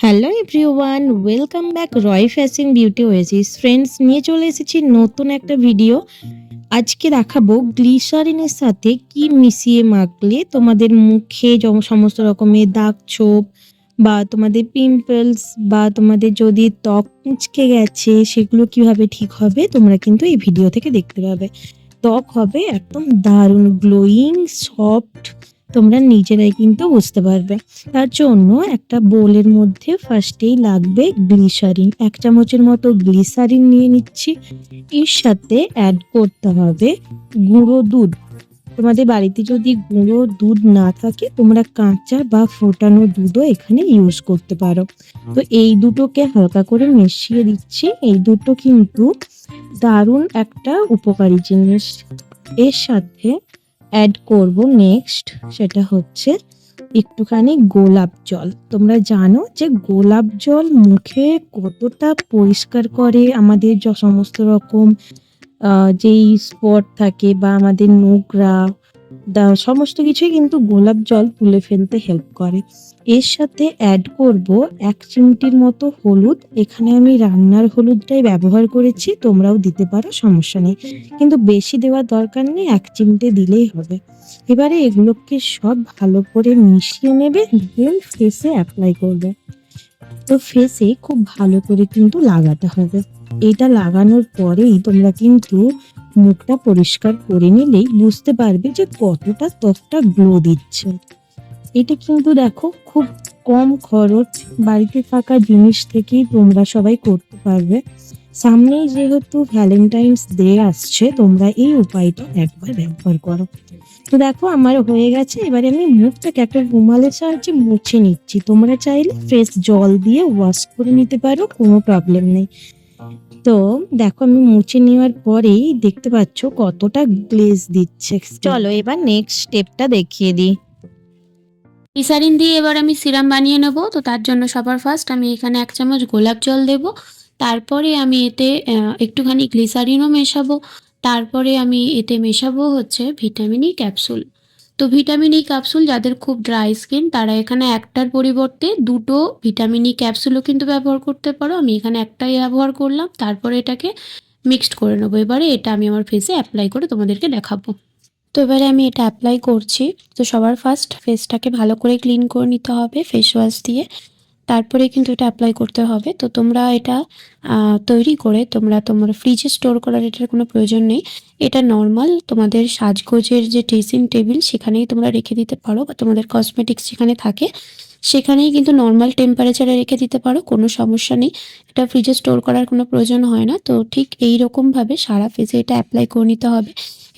Hello everyone welcome back Roy fashion beauty oasis friends নিয়ে চলে এসেছি নতুন একটা ভিডিও আজকে দেখাবো গ্লিসারিনের সাথে কি মিশিয়ে মাখলে তোমাদের মুখে সমস্ত রকমের দাগ ছোপ বা তোমাদের পিম্পলস বা তোমাদের যদি ত্বক মুচকে গেছে, সেগুলো কীভাবে ঠিক হবে তোমরা কিন্তু এই ভিডিও থেকে দেখতে পাবে। ত্বক হবে একদম দারুণ গ্লোয়িং সফট তোমরা নিজেরাই কিন্তু বুঝতে পারবে। তার জন্য একটা বোলের মধ্যে ফার্স্টেই লাগবে গ্লিসারিন। এক চামচের মতো গ্লিসারিন নিয়ে নিচ্ছি। এর সাথে অ্যাড করতে হবে গুঁড়ো দুধ। তোমাদের বাড়িতে যদি গুঁড়ো দুধ না থাকে তোমরা কাঁচা বা ফোটানো দুধও এখানে ইউজ করতে পারো। তো এই দুটোকে হালকা করে মিশিয়ে দিচ্ছি। এই দুটো কিন্তু দারুণ একটা উপকারী জিনিস। এর সাথে অ্যাড করব নেক্সট সেটা হচ্ছে একটুখানি গোলাপ জল। তোমরা জানো যে গোলাপ জল মুখে কতটা পরিষ্কার করে আমাদের সমস্ত রকম যেই স্পট থাকে বা আমাদের নোংরা সমস্ত কিছুই কিন্তু গোলাপ জল তুলে ফেলতে হেল্প করে। এর সাথে অ্যাড করব এক চিমটির মতো হলুদ। এখানে আমি রান্নার হলুদটাই ব্যবহার করেছি, তোমরাও দিতে পারো, সমস্যা নেই। কিন্তু বেশি দেওয়ার দরকার নেই, এক চিমটে দিলেই হবে। এবারে এগুলোকে সব ভালো করে মিশিয়ে নেবে ফেসে অ্যাপ্লাই করবে। তো ফেসে খুব ভালো করে কিন্তু লাগাতে হবে। এটা লাগানোর পরেই তোমরা কিন্তু মুখটা পরিষ্কার করে নিলেই বুঝতে পারবে যে কতটা ত্বকটা গ্লো দিচ্ছে। এটা কিন্তু দেখো খুব কম খরচ, বাড়িতে থাকা জিনিস থেকেই তোমরা সবাই করতে পারবে। সামনেই যেহেতু ভ্যালেন্টাইন্স ডে আসছে, তোমরা এই উপায়টা একবার ব্যবহার করো। তো দেখো, আমার হয়ে গেছে। এবারে আমি মুখটাকে একটা রুমালের সাহায্যে মুছে নিচ্ছি। তোমরা চাইলে ফ্রেশ জল দিয়ে ওয়াশ করে নিতে পারো, কোনো প্রবলেম নেই। তো দেখো, আমি মুছে নেওয়ার পরেই দেখতে পাচ্ছ কতটা গ্লেজ দিচ্ছে। চলো এবার নেক্সট স্টেপটা দেখিয়ে দিই। গ্লিসারিন দিয়ে এবার আমি সিরাম বানিয়ে নেব। তো তার জন্য সবার ফার্স্ট আমি এখানে এক চামচ গোলাপ জল দেব। তারপরে আমি এতে একটুখানি গ্লিসারিনও মেশাবো। তারপরে আমি এতে মেশাবো হচ্ছে ভিটামিন ই ক্যাপসুল। তো ভিটামিন ই ক্যাপসুল যাদের খুব ড্রাই স্কিন, তারা এখানে একটার পরিবর্তে দুটো ভিটামিন ই ক্যাপসুলও কিন্তু ব্যবহার করতে পারো। আমি এখানে একটাই ব্যবহার করলাম, তারপরে এটাকে মিক্সড করে নেব। এবারে এটা আমি আমার ফেসে অ্যাপ্লাই করে তোমাদেরকে দেখাবো। তো এবারে আমি এটা অ্যাপ্লাই করছি। তো সবার ফার্স্ট ফেসটাকে ভালো করে ক্লিন করে নিতে হবে ফেস ওয়াশ দিয়ে। তারপরে কিন্তু এটা অ্যাপ্লাই করতে হবে। তো তোমরা এটা তৈরি করে তোমরা তোমার ফ্রিজে স্টোর করার এটার কোনো প্রয়োজন নেই। এটা নর্মাল তোমাদের সাজগোজের যে ড্রেসিং টেবিল সেখানেই তোমরা রেখে দিতে পারো বা তোমাদের কসমেটিক্স যেখানে থাকে সেখানেই কিন্তু নর্মাল টেম্পারেচারে রেখে দিতে পারো, কোনো সমস্যা নেই। এটা ফ্রিজে স্টোর করার কোনো প্রয়োজন হয় না। তো ঠিক এই রকমভাবে সারা ফেসে এটা অ্যাপ্লাই করে নিতে হবে।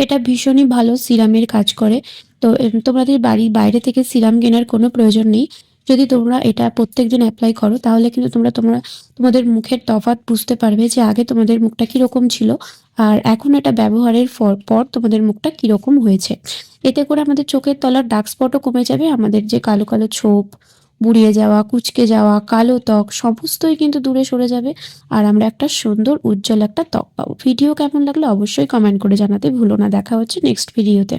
এটা ভীষণই ভালো সিরামের কাজ করে। তো তোমাদের বাড়ির বাইরে থেকে সিরাম কেনার কোনো প্রয়োজন নেই। যদি তোমরা এটা প্রত্যেকদিন অ্যাপ্লাই করো, তাহলে কিন্তু তোমরা তোমরা তোমাদের মুখের তফাৎ বুঝতে পারবে যে আগে তোমাদের মুখটা কীরকম ছিল আর এখন এটা ব্যবহারের পর পর তোমাদের মুখটা কীরকম হয়েছে। এতে করে আমাদের চোখের তলার ডার্ক স্পটও কমে যাবে, আমাদের যে কালো কালো ছোপ, বুড়িয়ে যাওয়া, কুচকে যাওয়া, কালো ত্বক, সমস্তই কিন্তু দূরে সরে যাবে আর আমরা একটা সুন্দর উজ্জ্বল একটা ত্বক পাবো। ভিডিও কেমন লাগল অবশ্যই কমেন্ট করে জানাতে ভুলো না। দেখা হচ্ছে নেক্সট ভিডিওতে